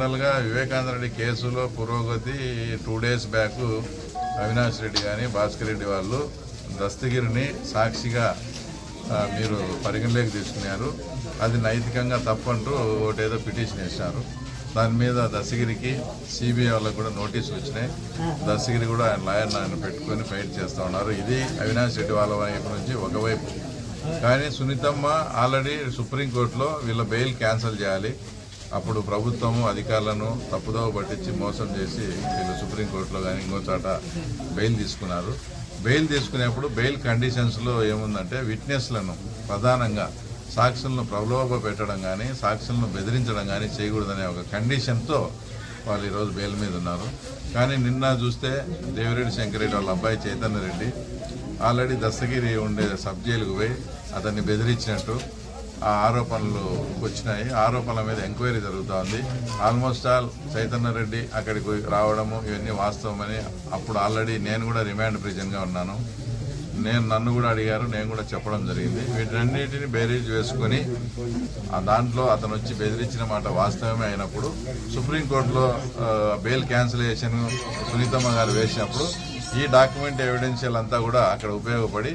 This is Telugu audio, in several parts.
జనరల్గా వివేకానంద రెడ్డి కేసులో పురోగతి two days back Avinash Reddy కానీ భాస్కర్ రెడ్డి వాళ్ళు దస్తగిరిని సాక్షిగా మీరు పరిగణలోకి తీసుకున్నారు. అది నైతికంగా తప్పంటూ ఒకటేదో పిటిషన్ వేసినారు దాని మీద దస్తగిరికి సిబిఐ వాళ్ళకు కూడా నోటీసులు వచ్చినాయి. దస్తగిరి కూడా ఆయన లాయర్ ఆయన పెట్టుకొని ఫైట్ చేస్తూ ఉన్నారు. ఇది అవినాష్ రెడ్డి వాళ్ళ వైపు నుంచి ఒకవైపు. కానీ సునీతమ్మ ఆల్రెడీ సుప్రీంకోర్టులో వీళ్ళ బెయిల్ క్యాన్సిల్ చేయాలి. అప్పుడు ప్రభుత్వము అధికారులను తప్పుదోవ పట్టించి మోసం చేసి వీళ్ళు సుప్రీంకోర్టులో కానీ ఇంకో చోట బెయిల్ తీసుకున్నారు. బెయిల్ తీసుకునేప్పుడు బెయిల్ కండిషన్స్లో ఏముందంటే విట్నెస్లను ప్రధానంగా సాక్షులను ప్రలోభ పెట్టడం కానీ సాక్షులను బెదిరించడం కానీ చేయకూడదనే ఒక కండిషన్తో వాళ్ళు ఈరోజు బెయిల్ మీద ఉన్నారు. కానీ నిన్న చూస్తే దేవిరెడ్డి శంకరెడ్డి వాళ్ళ అబ్బాయి చైతన్య రెడ్డి ఆల్రెడీ దస్తగిరి ఉండే సబ్ జైలుకు పోయి అతన్ని బెదిరించినట్టు ఆరోపణలు వచ్చినాయి. ఆరోపణల మీద ఎంక్వైరీ జరుగుతోంది. ఆల్మోస్ట్ ఆల్ చైతన్య రెడ్డి అక్కడికి పోయి రావడము ఇవన్నీ వాస్తవమని అప్పుడు ఆల్రెడీ నేను కూడా రిమాండ్ ప్రిజన్గా ఉన్నాను. నేను నన్ను కూడా అడిగారు నేను కూడా చెప్పడం జరిగింది. వీటన్నిటిని బేరీజ్ వేసుకొని ఆ దాంట్లో అతను వచ్చి బెదిరించిన మాట వాస్తవమే అయినప్పుడు సుప్రీంకోర్టులో బెయిల్ క్యాన్సిలేషన్ సునీతమ్మ గారు వేసినప్పుడు ఈ డాక్యుమెంట్ ఎవిడెన్షియల్ అంతా కూడా అక్కడ ఉపయోగపడి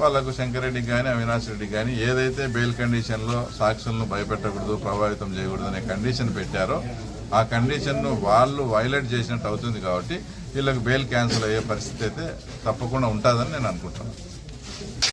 వాళ్ళకు శంకరెడ్డికి కానీ అవినాష్ రెడ్డికి కానీ ఏదైతే బెయిల్ కండిషన్లో సాక్షులను భయపెట్టకూడదు ప్రభావితం చేయకూడదు అనే కండిషన్ పెట్టారో ఆ కండిషన్ను వాళ్ళు వైలేట్ చేసినట్టు అవుతుంది కాబట్టి వీళ్ళకి బెయిల్ క్యాన్సిల్ అయ్యే పరిస్థితి అయితే తప్పకుండా ఉంటుందని నేను అనుకుంటున్నాను.